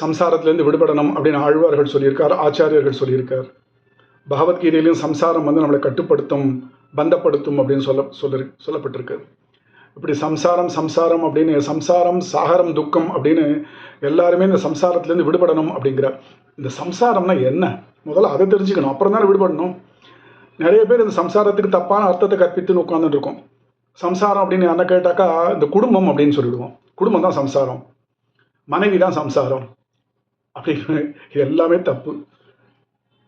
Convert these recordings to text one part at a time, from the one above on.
சம்சாரத்திலேருந்து விடுபடணும் அப்படின்னு ஆழ்வார்கள் சொல்லியிருக்கார் ஆச்சாரியர்கள் சொல்லியிருக்கார். பகவத்கீதையிலையும் சம்சாரம் வந்து நம்மளை கட்டுப்படுத்தும் பந்தப்படுத்தும் அப்படின்னு சொல்ல சொல்லி சொல்லப்பட்டிருக்கு. இப்படி சம்சாரம் சம்சாரம் அப்படின்னு சம்சாரம் சாகரம் துக்கம் அப்படின்னு எல்லாருமே இந்த சம்சாரத்துலேருந்து விடுபடணும் அப்படிங்கிற இந்த சம்சாரம்னா என்ன? முதல்ல அதை தெரிஞ்சுக்கணும் அப்புறம் தானே விடுபடணும். நிறைய பேர் இந்த சம்சாரத்துக்கு தப்பான அர்த்தத்தை கற்பித்துன்னு உட்காந்துட்டு இருக்கோம். சம்சாரம் அப்படின்னு என்ன கேட்டாக்கா இந்த குடும்பம் அப்படின்னு சொல்லிடுவோம். குடும்பம் தான் சம்சாரம். மனைவி தான் சம்சாரம். அப்படின்னு இது எல்லாமே தப்பு.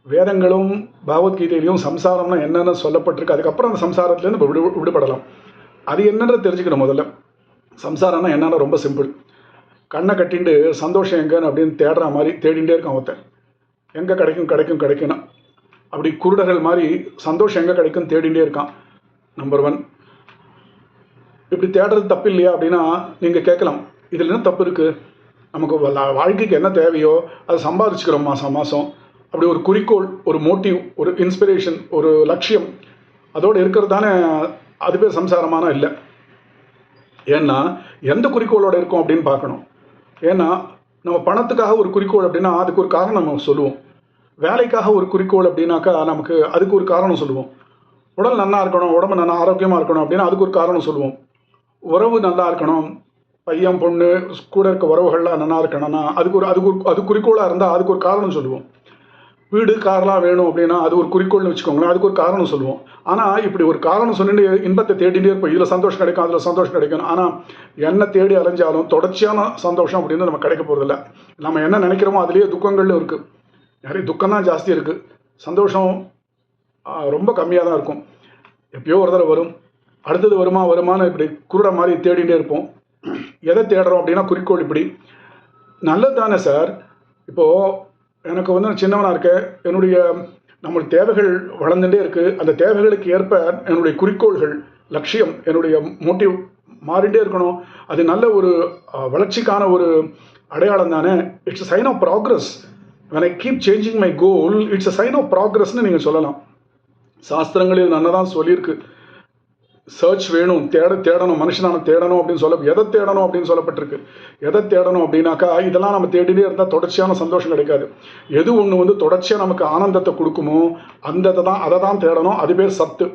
வேதங்களும் பகவத்கீதையிலையும் சம்சாரம்னா என்னென்னு சொல்லப்பட்டிருக்கு. அதுக்கப்புறம் அந்த சம்சாரத்துலேருந்து விடு விடுபடலாம். அது என்னன்னு தெரிஞ்சுக்கணும் முதல்ல. சம்சாரம்னா என்னென்னா ரொம்ப சிம்பிள். கண்ணை கட்டிண்டு சந்தோஷம் எங்கன்னு அப்படின்னு தேடுற மாதிரி தேடிகிட்டே இருக்கான் ஒருத்தன். எங்கே கிடைக்கும் கிடைக்கும் கிடைக்கும்னா. அப்படி குருடர்கள் மாதிரி சந்தோஷம் எங்கே கிடைக்கும் தேடிகிட்டே இருக்கான். நம்பர் ஒன் இப்படி தேடுறது தப்பு இல்லையா அப்படின்னா நீங்கள் கேட்கலாம். இதில் என்ன தப்பு இருக்குது நமக்கு வா- வாழ்க்கைக்கு என்ன தேவையோ அதை சம்பாதிச்சுக்கிறோம் மாதம் மாதம் அப்படி ஒரு குறிக்கோள் ஒரு மோட்டிவ் ஒரு இன்ஸ்பிரேஷன் ஒரு லட்சியம் அதோடு இருக்கிறது தானே அது பேர் சம்சாரமான இல்லை. ஏன்னா எந்த குறிக்கோளோட இருக்கும் அப்படின்னு பார்க்கணும். ஏன்னா நம்ம பணத்துக்காக ஒரு குறிக்கோள் அப்படின்னா அதுக்கு ஒரு காரணம் நம்ம சொல்லுவோம். வேலைக்காக ஒரு குறிக்கோள் அப்படின்னாக்கா நமக்கு அதுக்கு ஒரு காரணம் சொல்லுவோம். உடல் நல்லா இருக்கணும் உடம்பு நல்லா ஆரோக்கியமாக இருக்கணும் அப்படின்னா அதுக்கு ஒரு காரணம் சொல்லுவோம். உறவு நல்லா இருக்கணும் பையன் பொண்ணு கூட இருக்க உறவுகள்லாம் நல்லா இருக்கணும்னா அதுக்கு ஒரு அதுக்கு ஒரு அது குறிக்கோளாக இருந்தால் அதுக்கு ஒரு காரணம் சொல்லுவோம். வீடு கார்லாம் வேணும் அப்படின்னா அது ஒரு குறிக்கோள்னு வச்சுக்கோங்களேன் அதுக்கு ஒரு காரணம் சொல்லுவோம். ஆனால் இப்படி ஒரு காரணம் சொல்லிட்டு இன்பத்தை தேடிட்டே இருப்போம். இதில் சந்தோஷம் கிடைக்கும் அதில் சந்தோஷம் கிடைக்கும் ஆனால் என்ன தேடி அலைஞ்சாலும் தொடர்ச்சியான சந்தோஷம் அப்படின்னு நம்ம கிடைக்க போகிறதில்ல நம்ம என்ன நினைக்கிறோமோ அதுலேயே துக்கங்களும் இருக்குது நிறைய துக்கம் தான் ஜாஸ்தி இருக்குது சந்தோஷம் ரொம்ப கம்மியாக தான் இருக்கும். எப்பயோ ஒரு தடவை வரும். அடுத்தது வருமா வருமானு இப்படி குருட மாதிரி தேடிகிட்டே இருப்போம். எதை தேடுறோம் அப்படின்னா குறிக்கோள் இப்படி. நல்லது தானே சார் இப்போது எனக்கு வந்து நான் சின்னவனாக இருக்கேன். என்னுடைய நம்மளுடைய தேவைகள் வளர்ந்துட்டே இருக்குது அந்த தேவைகளுக்கு ஏற்ப என்னுடைய குறிக்கோள்கள் லட்சியம் என்னுடைய மோட்டிவ் மாறிட்டே இருக்கணும். அது நல்ல ஒரு வளர்ச்சிக்கான ஒரு அடையாளம் தானே. It's sign of progress when I keep changing my goal it's a sign of ப்ராக்ரஸ்னு நீங்கள் சொல்லலாம். சாஸ்திரங்களில் நல்லா தான் சொல்லியிருக்கு. சர்ச் வேணும் தேட தேடணும் மனுஷனான தேடணும் அப்படின்னு சொல்ல எதை தேடணும் அப்படின்னு சொல்லப்பட்டிருக்கு. எதை தேடணும் அப்படின்னாக்கா இதெல்லாம் நம்ம தேடினே இருந்தால் தொடர்ச்சியான சந்தோஷம் கிடைக்காது. எது ஒன்று வந்து தொடர்ச்சியாக நமக்கு ஆனந்தத்தை கொடுக்குமோ அந்த இதை தான் அதை தான் தேடணும். அது பேர் சத்து.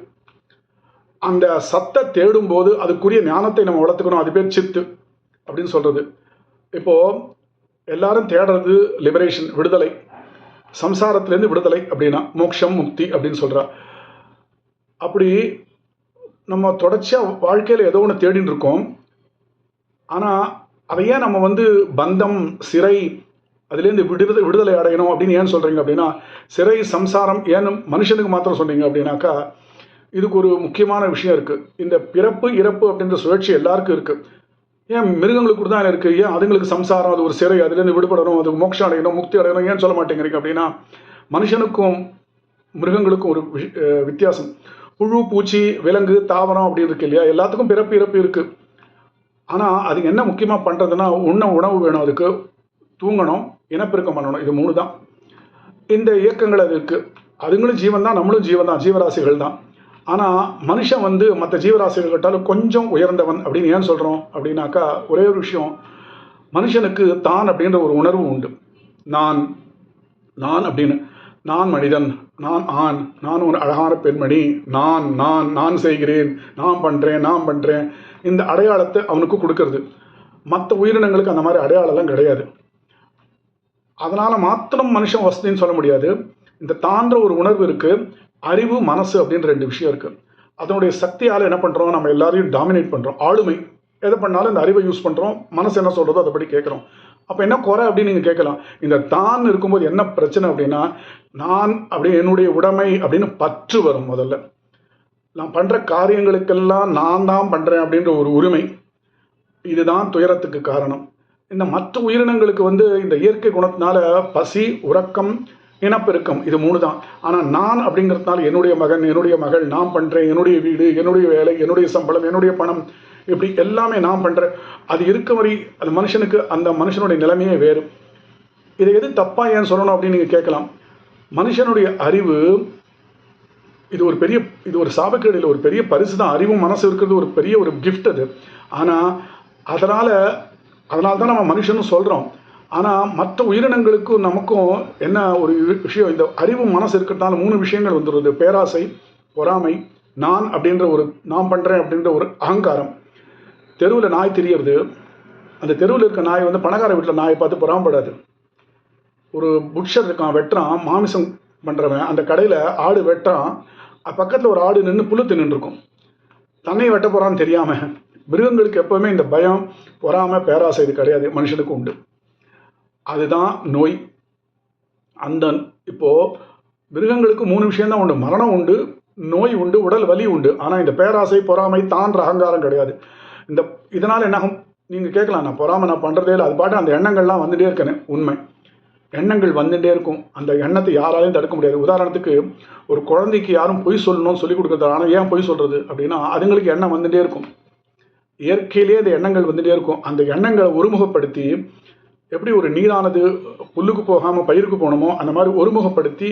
அந்த சத்தை தேடும்போது அதுக்குரிய ஞானத்தை நம்ம வளர்த்துக்கணும். அது பேர் சித்து அப்படின்னு சொல்கிறது இப்போது எல்லாரும் தேடுறது லிபரேஷன் விடுதலை. சம்சாரத்திலேருந்து விடுதலை அப்படின்னா மோட்சம் முக்தி அப்படின்னு சொல்கிறா அப்படி நம்ம தொடர்ச்சியாக வாழ்க்கையில் ஏதோ ஒன்று தேடின்னு இருக்கோம். ஆனால் அதை ஏன் நம்ம வந்து பந்தம் சிறை அதுலேருந்து விடுதலை விடுதலை அடையணும் அப்படின்னு ஏன் சொல்கிறீங்க அப்படின்னா சிறை சம்சாரம் ஏன் மனுஷனுக்கு மாத்திரம் சொன்னீங்க அப்படின்னாக்கா இதுக்கு ஒரு முக்கியமான விஷயம் இருக்குது இந்த பிறப்பு இறப்பு அப்படின்ற சுழற்சி எல்லாருக்கும் இருக்குது ஏன் மிருகங்களுக்கு கூட தான் இருக்குது ஏன் அதுங்களுக்கு சம்சாரம் அது ஒரு சிறை அதுலேருந்து விடுபடணும் அது மோட்சம் அடையணும் முக்தி அடையணும் ஏன் சொல்ல மாட்டேங்கிறீங்க அப்படின்னா மனுஷனுக்கும் மிருகங்களுக்கும் ஒரு வித்தியாசம். புழு பூச்சி விலங்கு தாவரம் அப்படின்னு இருக்கு இல்லையா? எல்லாத்துக்கும் பிறப்பு இறப்பு இருக்குது ஆனால் அது என்ன முக்கியமாக பண்ணுறதுன்னா உண்ண உணவு வேணும் அதுக்கு. தூங்கணும் இனப்பெருக்கம் பண்ணணும். இது மூணு தான் இந்த இயக்கங்கள் அது இருக்குது அதுங்களும் ஜீவன் தான் நம்மளும் ஜீவன் தான் ஜீவராசிகள் தான். ஆனால் மனுஷன் வந்து மற்ற ஜீவராசிகள் கேட்டாலும் கொஞ்சம் உயர்ந்தவன் அப்படின்னு ஏன் சொல்கிறோம் அப்படின்னாக்கா ஒரே ஒரு விஷயம். மனுஷனுக்கு தான் அப்படின்ற ஒரு உணர்வு உண்டு. நான் நான் அப்படின்னு. நான் மனிதன் நான் ஆண் நான் ஒரு அழகான பெண்மணி நான் நான் நான் செய்கிறேன் நான் பண்ணுறேன் நான் பண்ணுறேன் இந்த அடையாளத்தை அவனுக்கு கொடுக்கறது. மற்ற உயிரினங்களுக்கு அந்த மாதிரி அடையாளம்லாம் கிடையாது. அதனால் மாத்திரம் மனுஷன் வசதின்னு சொல்ல முடியாது. இந்த தாண்ட ஒரு உணர்வு இருக்குது அறிவு மனசு அப்படின்ற ரெண்டு விஷயம் இருக்குது அதனுடைய சக்தியால் என்ன பண்ணுறோம் நம்ம எல்லாரையும் டாமினேட் பண்ணுறோம் ஆளுமை. எதை பண்ணாலும் இந்த அறிவை யூஸ் பண்ணுறோம் மனசு என்ன சொல்கிறதோ அதைப்படி கேட்குறோம். அப்போ என்ன குறை அப்படின்னு நீங்கள் கேட்கலாம். இந்த தான் இருக்கும்போது என்ன பிரச்சனை அப்படின்னா நான் அப்படி என்னுடைய உடைமை அப்படின்னு பற்று வரும் முதல்ல. நான் பண்ணுற காரியங்களுக்கெல்லாம் நான் தான் பண்ணுறேன் அப்படின்ற ஒரு உரிமை. இதுதான் துயரத்துக்கு காரணம். இந்த மற்ற உயிரினங்களுக்கு வந்து இந்த இயற்கை குணத்தினால பசி உறக்கம் இனப்பெருக்கம் இது மூணு தான். ஆனால் நான் அப்படிங்கிறதுனால என்னுடைய மகன் என்னுடைய மகள் நான் பண்ணுறேன் என்னுடைய வீடு என்னுடைய வேலை என்னுடைய சம்பளம் என்னுடைய பணம் இப்படி எல்லாமே நான் பண்ணுறேன் அது இருக்க வரை அது மனுஷனுக்கு அந்த மனுஷனுடைய நிலைமையே வேறு. இதை எது தப்பாக ஏன் சொல்லணும் அப்படின்னு நீங்கள் கேட்கலாம். மனுஷனுடைய அறிவு இது ஒரு பெரிய இது ஒரு சாபக்கேடு இல்லை ஒரு பெரிய பரிசு தான் அறிவும் மனசு இருக்கிறது ஒரு பெரிய ஒரு கிஃப்ட் அது. ஆனால் அதனால் அதனால தான் நம்ம மனுஷனும் சொல்கிறோம் ஆனால் மற்ற உயிரினங்களுக்கும் நமக்கும் என்ன ஒரு விஷயம்? இந்த அறிவு மனசு இருக்கிறதுனால மூணு விஷயங்கள் வந்துடுது. பேராசை பொறாமை நான் அப்படின்ற ஒரு நான் பண்ணுறேன் அப்படின்ற ஒரு அகங்காரம். தெருவில் நாய் தெரியறது. அந்த தெருவில் இருக்க நாய் வந்து பணக்கார வீட்டில் நாயை பார்த்து புறாம்படாது ஒரு புட்ஷர் இருக்கான் வெட்டுறான் மாமிசம் பண்ணுறவன் அந்த கடையில் ஆடு வெட்டுறான். பக்கத்தில் ஒரு ஆடு நின்று புழு தின்னுருக்கும் இருக்கும் தன்னை வெட்ட போகிறான்னு தெரியாமல் மிருகங்களுக்கு எப்போவுமே இந்த பயம் பொறாமல் பேராசை இது கிடையாது. மனுஷனுக்கு உண்டு. அதுதான் நோய். அந்த இப்போது மிருகங்களுக்கு மூணு விஷயம்தான் உண்டு. மரணம் உண்டு நோய் உண்டு உடல் வலி உண்டு. ஆனால் இந்த பேராசை பொறாமை தான் அகங்காரம் கிடையாது. இந்த இதனால் என்னாகும்? நீங்கள் கேட்கலாம் நான் பொறாமல் நான் பண்ணுறதே இல்லை. அது பாட்டு அந்த எண்ணங்கள்லாம் வந்துட்டே இருக்கேன் உண்மை. எண்ணங்கள் வந்துட்டே இருக்கும். அந்த எண்ணத்தை யாராலையும் தடுக்க முடியாது. உதாரணத்துக்கு ஒரு குழந்தைக்கு யாரும் பொய் சொல்லணும்னு சொல்லி கொடுக்குறது? ஆனால் ஏன் பொய் சொல்கிறது அப்படின்னா அதுங்களுக்கு எண்ணம் வந்துட்டே இருக்கும். இயற்கையிலே அந்த எண்ணங்கள் வந்துட்டே இருக்கும். அந்த எண்ணங்களை ஒருமுகப்படுத்தி எப்படி ஒரு நீரானது புல்லுக்கு போகாமல் பயிருக்கு போகணுமோ அந்த மாதிரி ஒருமுகப்படுத்தி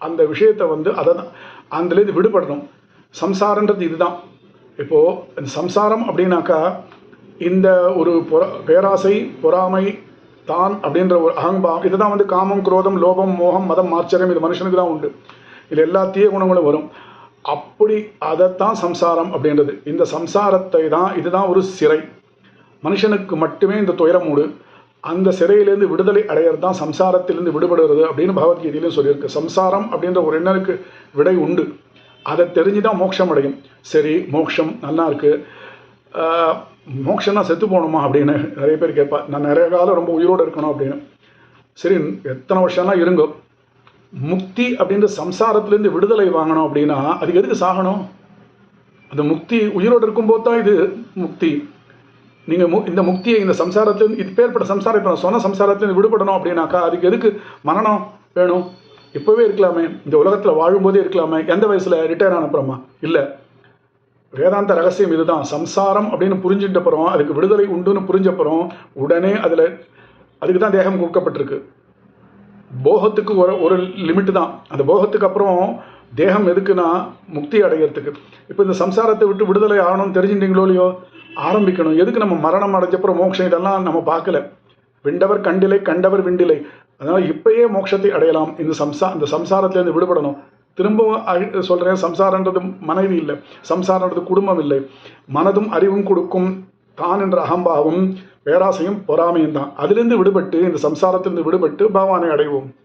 அந்த விஷயத்தை வந்து அதை தான் அதுலேருந்து விடுபடணும். சம்சாரன்றது இதுதான். இப்போது இந்த சம்சாரம் அப்படின்னாக்கா இந்த ஒரு பொற பேராசை பொறாமை தான் அப்படின்ற ஒரு அகம்பாவம் இதுதான் வந்து காமம் குரோதம் லோபம் மோகம் மதம் ஆச்சரியம் இது மனுஷனுக்கு தான் உண்டு. இதில் எல்லா தீய குணங்களும் வரும். அப்படி அதைத்தான் சம்சாரம் அப்படின்றது. இந்த சம்சாரத்தை தான் இதுதான் ஒரு சிறை. மனுஷனுக்கு மட்டுமே இந்த துயரம் உண்டு. அந்த சிறையிலேருந்து விடுதலை அடையிறது தான் சம்சாரத்திலேருந்து விடுபடுறது அப்படின்னு பகவத்கீதையிலும் சொல்லியிருக்கு. சம்சாரம் அப்படின்ற ஒரு எண்ணனுக்கு விடை உண்டு. அதை தெரிஞ்சு தான் மோட்சம் அடையும். சரி மோட்சம் நல்லா இருக்கு. மோட்சம்னா செத்து போகணுமா அப்படின்னு நிறைய பேர் கேட்பா நான் நிறைய காலம் ரொம்ப உயிரோடு இருக்கணும் அப்படின்னு. சரி எத்தனை வருஷம்லாம் இருங்கோ. முக்தி அப்படின்ற சம்சாரத்துலேருந்து விடுதலை வாங்கணும் அப்படின்னா அதுக்கு எதுக்கு சாகணும்? அந்த முக்தி உயிரோடு இருக்கும்போது தான் இது முக்தி. நீங்கள் மு இந்த முக்தியை இந்த சம்சாரத்துலேருந்து இது பேர்பட்ட சம்சாரம் இப்போ நான் சொன்ன சம்சாரத்துலேருந்து விடுபடணும் அப்படின்னாக்கா அதுக்கு எதுக்கு மரணம் வேணும்? இப்போவே இருக்கலாமே. இந்த உலகத்தில் வாழும்போதே இருக்கலாமே. எந்த வயசில்? ரிட்டையர் ஆனப்புறமா? இல்லை. வேதாந்த ரகசியம் இதுதான். சம்சாரம் அப்படின்னு புரிஞ்சிட்ட அப்புறம் அதுக்கு விடுதலை உண்டுன்னு புரிஞ்சப்புறம் உடனே அதில் அதுக்கு தான் தேகம் கொடுக்கப்பட்டிருக்கு. போகத்துக்கு ஒரு ஒரு லிமிட்டு தான். அந்த போகத்துக்கு அப்புறம் தேகம் எதுக்குன்னா முக்தி அடைகிறதுக்கு இப்போ இந்த சம்சாரத்தை விட்டு விடுதலை ஆகணும்னு தெரிஞ்சுட்டீங்களோ இல்லையோ? ஆரம்பிக்கணும். எதுக்கு நம்ம மரணம் அடைஞ்சப்புறம் மோட்சம் இதெல்லாம் நம்ம பார்க்கல. விண்டவர் கண்டிலை கண்டவர் விண்டிலை. அதனால் இப்பயே மோட்சத்தை அடையலாம். இந்த சம்சா இந்த சம்சாரத்திலேருந்து விடுபடணும். திரும்பவும் அழி- சொல்றேன் சம்சாரன்றது மனைவி இல்லை. சம்சாரன்றது குடும்பம் இல்லை. மனதும் அறிவும் கொடுக்கும் தான் என்ற அகம்பாவம் பேராசையும் பொறாமையும் தான். அதிலிருந்து விடுபட்டு இந்த சம்சாரத்திலிருந்து விடுபட்டு பகவானை அடைவோம்.